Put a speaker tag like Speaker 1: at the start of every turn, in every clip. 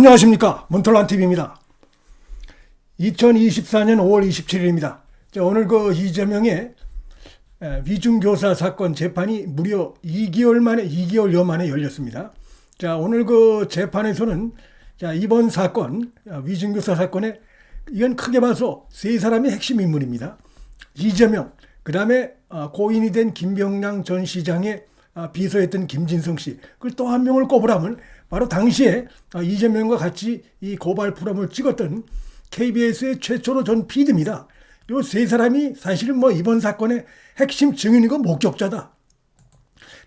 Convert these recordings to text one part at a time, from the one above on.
Speaker 1: 안녕하십니까 몬톨란TV입니다. 2024년 5월 27일입니다. 자, 오늘 그 이재명의 에, 위중교사 사건 재판이 무려 2개월 만에 2개월여 만에 열렸습니다. 자 오늘 그 재판에서는 자 이번 사건 아, 위중교사 사건에 이건 크게 봐서 세 사람이 핵심 인물입니다. 이재명 그 다음에 고인이 된 김병량 전 시장의 아, 비서였던 김진성 씨 그걸 또한 명을 꼽으라면 바로 당시에 아, 이재명과 같이 이 고발 프로그램을 찍었던 KBS의 최초로 전 PD입니다. 요세 사람이 사실은 뭐 이번 사건의 핵심 증인이고 목격자다.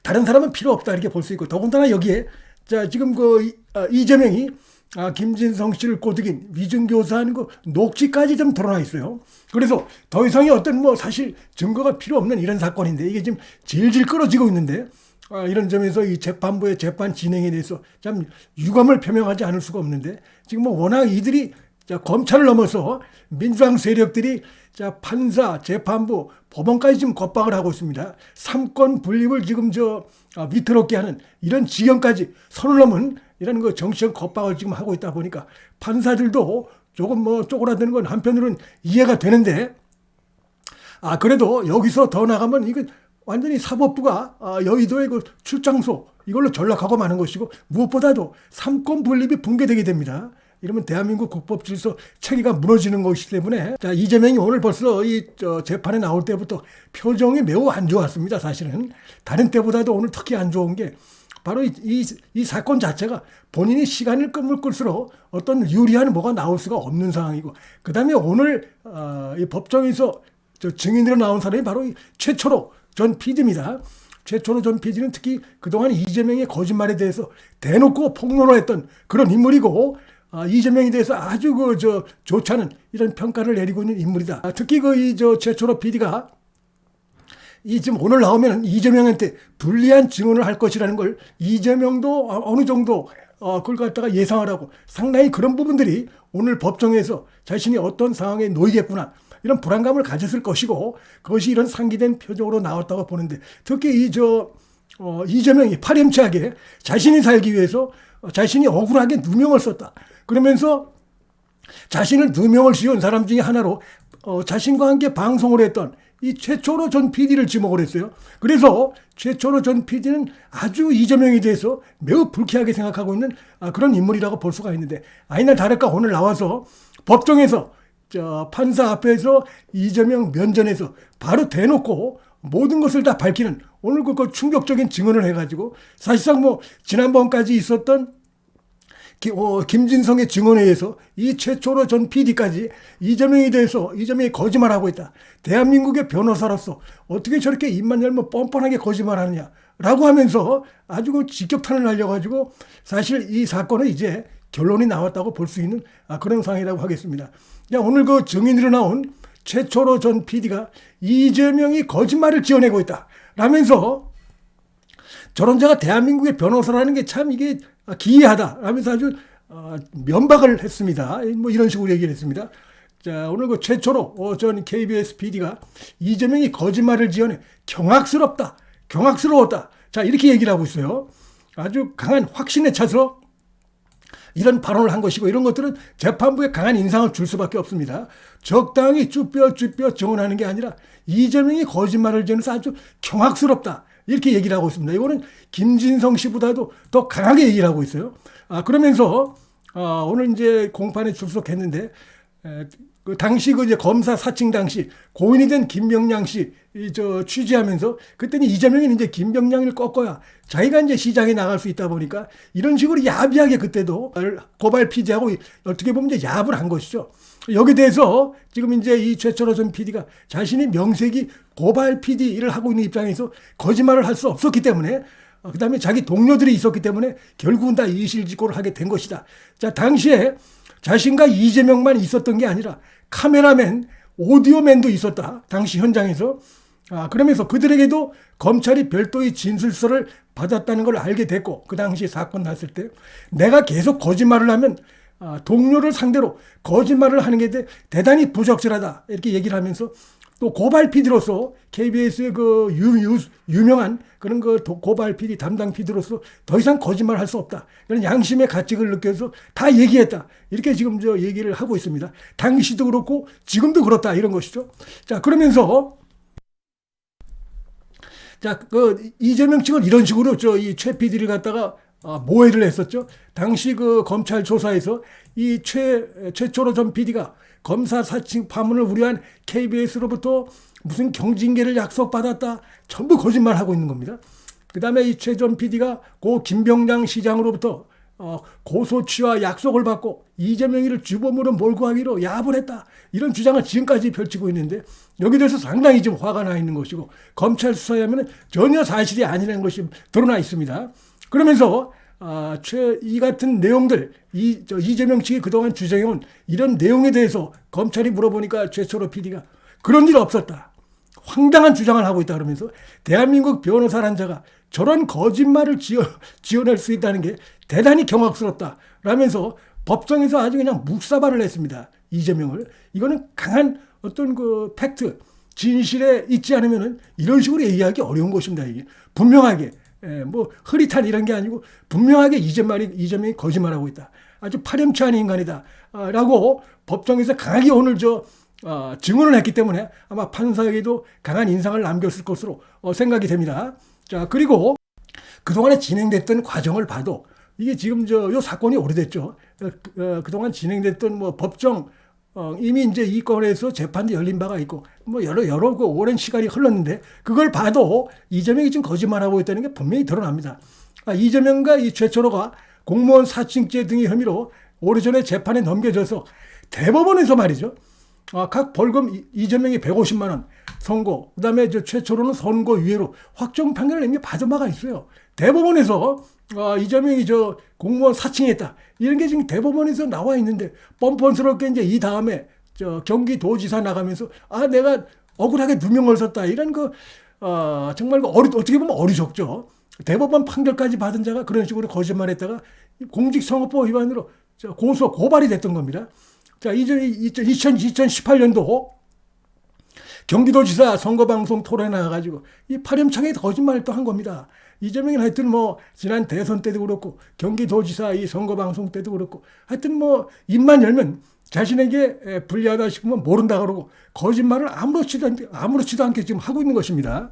Speaker 1: 다른 사람은 필요 없다 이렇게 볼 수 있고 더군다나 여기에 자 지금 그 이- 아, 이재명이 아, 김진성 씨를 꼬드긴 위증교사하는 그 녹취까지 좀 드러나 있어요. 그래서 더 이상의 어떤 뭐 사실 증거가 필요 없는 이런 사건인데 이게 지금 질질 끌어지고 있는데 아, 이런 점에서 이 재판부의 재판 진행에 대해서 참 유감을 표명하지 않을 수가 없는데 지금 뭐 워낙 이들이 자, 검찰을 넘어서 민주당 세력들이 자, 판사, 재판부, 법원까지 지금 겁박을 하고 있습니다. 삼권 분립을 지금 저 아, 위태롭게 하는 이런 지경까지 선을 넘은 이런 그 정치적 겁박을 지금 하고 있다 보니까 판사들도 조금 뭐 쪼그라드는 건 한편으로는 이해가 되는데 아 그래도 여기서 더 나가면 이거 완전히 사법부가 아, 여의도의 그 출장소 이걸로 전락하고 마는 것이고 무엇보다도 삼권 분립이 붕괴되게 됩니다. 이러면 대한민국 국법 질서 체계가 무너지는 것이기 때문에 자 이재명이 오늘 벌써 이저 재판에 나올 때부터 표정이 매우 안 좋았습니다. 사실은 다른 때보다도 오늘 특히 안 좋은 게 바로 이, 이, 이 사건 자체가 본인이 시간을 끌물 끌수록 어떤 유리한 뭐가 나올 수가 없는 상황이고 그 다음에 오늘 어, 이 법정에서 저 증인으로 나온 사람이 바로 이 최초로 전 PD입니다. 최초로 전 PD는 특히 그동안 이재명의 거짓말에 대해서 대놓고 폭로를 했던 그런 인물이고 아, 이재명에 대해서 아주 그 저 좋지 않은 이런 평가를 내리고 있는 인물이다. 아, 특히 그 이 저 최초로 PD가 이 지금 오늘 나오면 이재명한테 불리한 증언을 할 것이라는 걸 이재명도 어- 어느 정도 어, 그걸 갖다가 예상하라고 상당히 그런 부분들이 오늘 법정에서 자신이 어떤 상황에 놓이겠구나 이런 불안감을 가졌을 것이고 그것이 이런 상기된 표정으로 나왔다고 보는데 특히 이저 어, 이재명이 파렴치하게 자신이 살기 위해서 어, 자신이 억울하게 누명을 썼다. 그러면서 자신을 누명을 씌운 사람 중에 하나로 어, 자신과 함께 방송을 했던 이 최초로 전 PD를 지목을 했어요. 그래서 최초로 전 PD는 아주 이재명에 대해서 매우 불쾌하게 생각하고 있는 아, 그런 인물이라고 볼 수가 있는데 아니나 다를까 오늘 나와서 법정에서 저 판사 앞에서 이재명 면전에서 바로 대놓고 모든 것을 다 밝히는 오늘 그, 그 충격적인 증언을 해가지고 사실상 뭐 지난번까지 있었던 기- 어, 김진성의 증언에 의해서 이 최초로 전 PD까지 이재명에 대해서 이재명이 거짓말하고 있다. 대한민국의 변호사로서 어떻게 저렇게 입만 열면 뻔뻔하게 거짓말하느냐. 라고 하면서 아주 그 직격탄을 날려가지고 사실 이 사건은 이제 결론이 나왔다고 볼 수 있는 아, 그런 상황이라고 하겠습니다. 야, 오늘 그 증인으로 나온 최초로 전 PD가 이재명이 거짓말을 지어내고 있다. 라면서 저런 자가 대한민국의 변호사라는 게 참 이게 기이하다 라면서 아주 어, 면박을 했습니다. 뭐 이런 식으로 얘기를 했습니다. 자, 오늘 그 최초로 어, 전 KBS PD가 이재명이 거짓말을 지어내 경악스럽다. 경악스러웠다. 자, 이렇게 얘기를 하고 있어요. 아주 강한 확신에 차서 이런 발언을 한 것이고 이런 것들은 재판부에 강한 인상을 줄 수밖에 없습니다. 적당히 쭈뼛쭈뼛 정언하는 게 아니라 이재명이 거짓말을 지어내서 아주 경악스럽다. 이렇게 얘기를 하고 있습니다. 이거는 김진성 씨보다도 더 강하게 얘기를 하고 있어요. 아, 그러면서 아, 오늘 이제 공판에 출석했는데 에, 그 당시 그 이제 검사 사칭 당시 고인이 된 김병량 씨 이 저 취재하면서 그때는 이재명이 이제 김병량을 꺾어야 자기가 이제 시장에 나갈 수 있다 보니까 이런 식으로 야비하게 그때도 고발 피디하고 어떻게 보면 이제 야합을 한 것이죠. 여기 대해서 지금 이제 이 최철호 전 PD가 자신이 명색이 고발 PD 일을 하고 있는 입장에서 거짓말을 할 수 없었기 때문에 어, 그다음에 자기 동료들이 있었기 때문에 결국은 다 이실직고를 하게 된 것이다. 자 당시에 자신과 이재명만 있었던 게 아니라 카메라맨, 오디오맨도 있었다. 당시 현장에서. 아, 그러면서 그들에게도 검찰이 별도의 진술서를 받았다는 걸 알게 됐고, 그 당시 사건 났을 때, 내가 계속 거짓말을 하면, 아, 동료를 상대로 거짓말을 하는 게 대- 대단히 부적절하다. 이렇게 얘기를 하면서 또 고발 PD로서 KBS의 그 유, 유, 유명한 그런 그 도- 고발 PD 담당 PD로서 더 이상 거짓말 할 수 없다. 그런 양심의 가책을 느껴서 다 얘기했다. 이렇게 지금 저 얘기를 하고 있습니다. 당시도 그렇고 지금도 그렇다. 이런 것이죠. 자, 그러면서 자, 그 이재명 측은 이런 식으로 저 이 최 PD를 갖다가 아, 모해를 했었죠. 당시 그 검찰 조사에서 이 최 최초로 전 PD가 검사 사칭 파문을 우려한 KBS로부터 무슨 경징계를 약속받았다. 전부 거짓말 하고 있는 겁니다. 그 다음에 이 최 전 PD가 고 김병장 시장으로부터 어, 고소취와 약속을 받고 이재명이를 주범으로 몰고 가기로 야합을 했다. 이런 주장을 지금까지 펼치고 있는데 여기 대해서 상당히 좀 화가 나 있는 것이고 검찰 수사에 하면 전혀 사실이 아니라는 것이 드러나 있습니다. 그러면서 아, 최, 이 같은 내용들, 이, 저, 이재명 측이 그동안 주장해온 이런 내용에 대해서 검찰이 물어보니까 최초로 PD가 그런 일 없었다. 황당한 주장을 하고 있다 그러면서 대한민국 변호사란 자가 저런 거짓말을 지어, 지어낼 수 있다는 게 대단히 경악스럽다. 라면서 법정에서 아주 그냥 묵사발을 했습니다. 이재명을. 이거는 강한 어떤 그 팩트, 진실에 있지 않으면은 이런 식으로 얘기하기 어려운 것입니다. 이게 분명하게. 예, 뭐 흐릿한 이런 게 아니고 분명하게 이재명이, 이재명이 거짓말하고 있다. 아주 파렴치한 인간이다. 아, 라고 법정에서 강하게 오늘 저 어, 증언을 했기 때문에 아마 판사에게도 강한 인상을 남겼을 것으로 어, 생각이 됩니다. 자, 그리고 그동안에 진행됐던 과정을 봐도 이게 지금 저 요 사건이 오래됐죠. 어, 그- 어, 그동안 진행됐던 뭐 법정 어, 이미 이제 이 건에서 재판도 열린 바가 있고 뭐 여러 여러 그 오랜 시간이 흘렀는데 그걸 봐도 이재명이 지금 거짓말하고 있다는 게 분명히 드러납니다. 아, 이재명과 이 최철호가 공무원 사칭죄 등의 혐의로 오래전에 재판에 넘겨져서 대법원에서 말이죠. 아, 각 벌금 이- 이재명이 150만 원 선고, 그다음에 저 최초로는 선고 유예로 확정 판결을 이미 받은 바가 있어요. 대법원에서 아, 이재명이 저 공무원 사칭했다 이런 게 지금 대법원에서 나와 있는데 뻔뻔스럽게 이제 이 다음에 저 경기도지사 나가면서 아 내가 억울하게 누명을 썼다 이런 그 어, 정말 그 어리 어떻게 보면 어리석죠. 대법원 판결까지 받은 자가 그런 식으로 거짓말 했다가 공직선거법 위반으로 저 고소 고발이 됐던 겁니다. 자, 이전 2018년도 경기도지사 선거방송 토론에 나와가지고 이 파렴창에 거짓말을 또 한 겁니다. 이재명이 하여튼 뭐 지난 대선 때도 그렇고 경기도지사 이 선거 방송 때도 그렇고 하여튼 뭐 입만 열면 자신에게 에, 불리하다 싶으면 모른다 그러고 거짓말을 아무렇지도 않게, 아무렇지도 않게 지금 하고 있는 것입니다.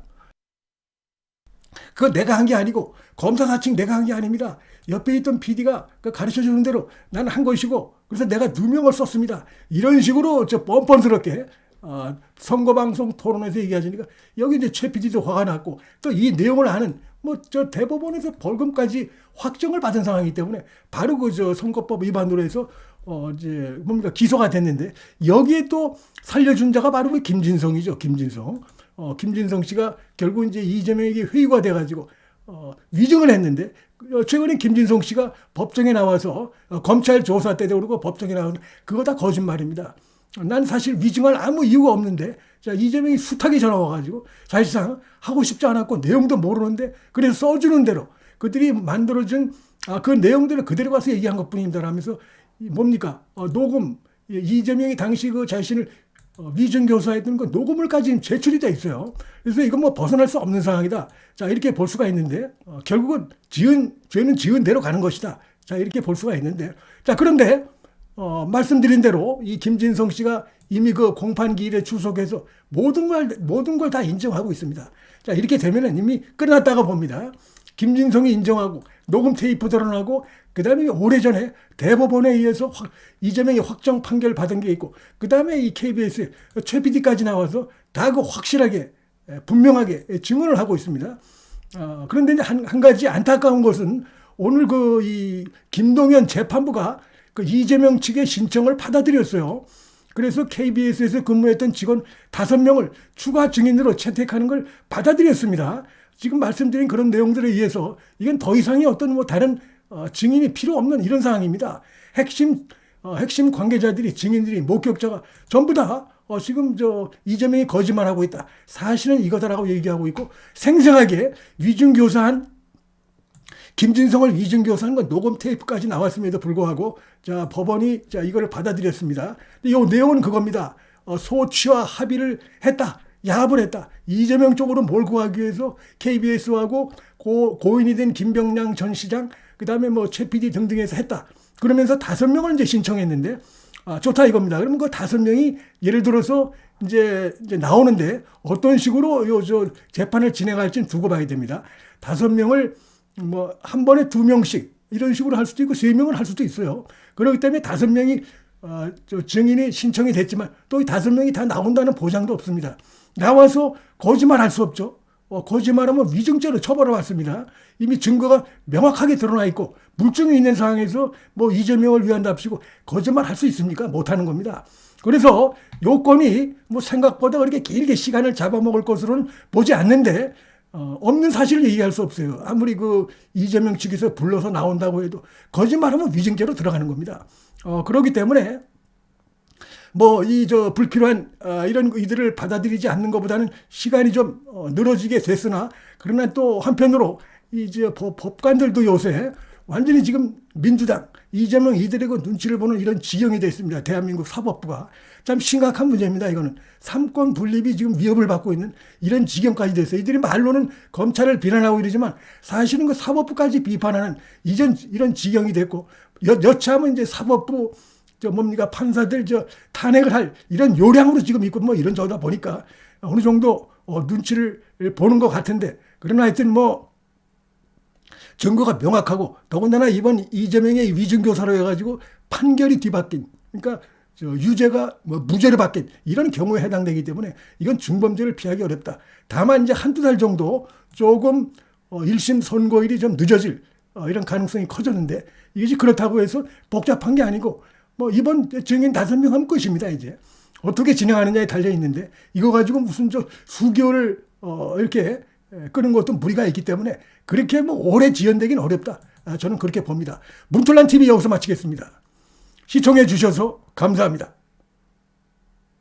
Speaker 1: 그거 내가 한 게 아니고 검사 사칭 내가 한 게 아닙니다. 옆에 있던 PD가 가르쳐 주는 대로 나는 한 것이고 그래서 내가 누명을 썼습니다. 이런 식으로 저 뻔뻔스럽게 어, 선거방송 토론에서 얘기하시니까 여기 이제 최 PD도 화가 났고 또 이 내용을 아는 뭐 저 대법원에서 벌금까지 확정을 받은 상황이기 때문에 바로 그 저 선거법 위반으로 해서 어 이제 뭡니까 기소가 됐는데 여기에 또 살려준 자가 바로 그 김진성이죠 김진성 어 김진성 씨가 결국 이제 이재명에게 회유가 돼 가지고 어 위증을 했는데 어, 최근에 김진성 씨가 법정에 나와서 어, 검찰 조사 때도 그러고 법정에 나와서 그거 다 거짓말입니다. 난 사실 위증할 아무 이유가 없는데 자 이재명이 숱하게 전화 와가지고 사실상 하고 싶지 않았고 내용도 모르는데 그래서 써주는 대로 그들이 만들어준 아, 그 내용들을 그대로 가서 얘기한 것 뿐입니다. 라면서 이 뭡니까 어, 녹음 이- 이재명이 당시 그 자신을 어, 위증 교사했던 그 녹음을까지 제출이 돼 있어요. 그래서 이건 뭐 벗어날 수 없는 상황이다. 자 이렇게 볼 수가 있는데 어, 결국은 지은 죄는 지은 대로 가는 것이다. 자 이렇게 볼 수가 있는데 자 그런데 어, 말씀드린 대로 이 김진성 씨가 이미 그 공판 기 일에 출석해서 모든 걸 모든 걸 다 인정하고 있습니다. 자 이렇게 되면은 이미 끝났다가 봅니다. 김진성이 인정하고 녹음 테이프 드러나고 그 다음에 오래전에 대법원에 의해서 확- 이재명이 확정 판결 받은 게 있고 그 다음에 이 KBS 최 PD까지 나와서 다 그 확실하게 에, 분명하게 증언을 하고 있습니다. 어, 그런데 한, 한 가지 안타까운 것은 오늘 그 이 김동연 재판부가 그 이재명 측의 신청을 받아들였어요. 그래서 KBS에서 근무했던 직원 다섯 명을 추가 증인으로 채택하는 걸 받아들였습니다. 지금 말씀드린 그런 내용들에 의해서 이건 더 이상의 어떤 뭐 다른 어, 증인이 필요 없는 이런 상황입니다. 핵심 어, 핵심 관계자들이 증인들이 목격자가 전부 다 어, 지금 저 이재명이 거짓말하고 있다. 사실은 이거다라고 얘기하고 있고 생생하게 위중교사한 김진성을 위증교사한 건 녹음 테이프까지 나왔음에도 불구하고 자 법원이 자 이거를 받아들였습니다. 근데 이 내용은 그겁니다. 어, 소취와 합의를 했다. 야합을 했다. 이재명 쪽으로 몰고 가기 위해서 KBS하고 고, 고인이 된 김병량 전 시장, 그 다음에 뭐 최 PD 등등에서 했다. 그러면서 다섯 명을 이제 신청했는데, 아, 좋다 이겁니다. 그러면 그 다섯 명이 예를 들어서 이제, 이제 나오는데 어떤 식으로 요, 저 재판을 진행할지는 두고 봐야 됩니다. 다섯 명을 뭐 한 번에 두 명씩 이런 식으로 할 수도 있고 세 명을 할 수도 있어요. 그렇기 때문에 다섯 명이 어, 저 증인이 신청이 됐지만 또 이 다섯 명이 다 나온다는 보장도 없습니다. 나와서 거짓말 할 수 없죠. 어, 거짓말하면 위증죄로 처벌해 왔습니다. 이미 증거가 명확하게 드러나 있고 물증이 있는 상황에서 뭐 이재명을 위한답시고 거짓말 할 수 있습니까? 못하는 겁니다. 그래서 요건이 뭐 생각보다 그렇게 길게 시간을 잡아먹을 것으로는 보지 않는데 어, 없는 사실을 얘기할 수 없어요. 아무리 그 이재명 측에서 불러서 나온다고 해도 거짓말하면 위증죄로 들어가는 겁니다. 어, 그렇기 때문에 뭐 이 저 불필요한 어, 이런 이들을 받아들이지 않는 것보다는 시간이 좀 어, 늘어지게 됐으나 그러나 또 한편으로 이제 법관들도 요새 완전히 지금 민주당 이재명 이들에게 눈치를 보는 이런 지경이 됐습니다. 대한민국 사법부가 참 심각한 문제입니다. 이거는 삼권 분립이 지금 위협을 받고 있는 이런 지경까지 됐어요. 이들이 말로는 검찰을 비난하고 이러지만 사실은 그 사법부까지 비판하는 이전 이런 지경이 됐고 여, 여차하면 이제 사법부 저 뭡니까 판사들 저 탄핵을 할 이런 요량으로 지금 있고 뭐 이런 저다 보니까 어느 정도 어, 눈치를 보는 것 같은데 그러나 하여튼 뭐 증거가 명확하고 더군다나 이번 이재명의 위증교사로 해가지고 판결이 뒤바뀐 그러니까 저 유죄가 뭐 무죄로 바뀐 이런 경우에 해당되기 때문에 이건 중범죄를 피하기 어렵다. 다만 이제 한두 달 정도 조금 어, 1심 선고일이 좀 늦어질 어, 이런 가능성이 커졌는데 이것이 그렇다고 해서 복잡한 게 아니고 뭐 이번 증인 다섯 명 하면 끝입니다 이제 어떻게 진행하느냐에 달려 있는데 이거 가지고 무슨 저 수개월을 어 이렇게 끄는 것도 무리가 있기 때문에 그렇게 뭐 오래 지연되긴 어렵다. 아, 저는 그렇게 봅니다. 문틀란 TV 여기서 마치겠습니다. 시청해 주셔서 감사합니다.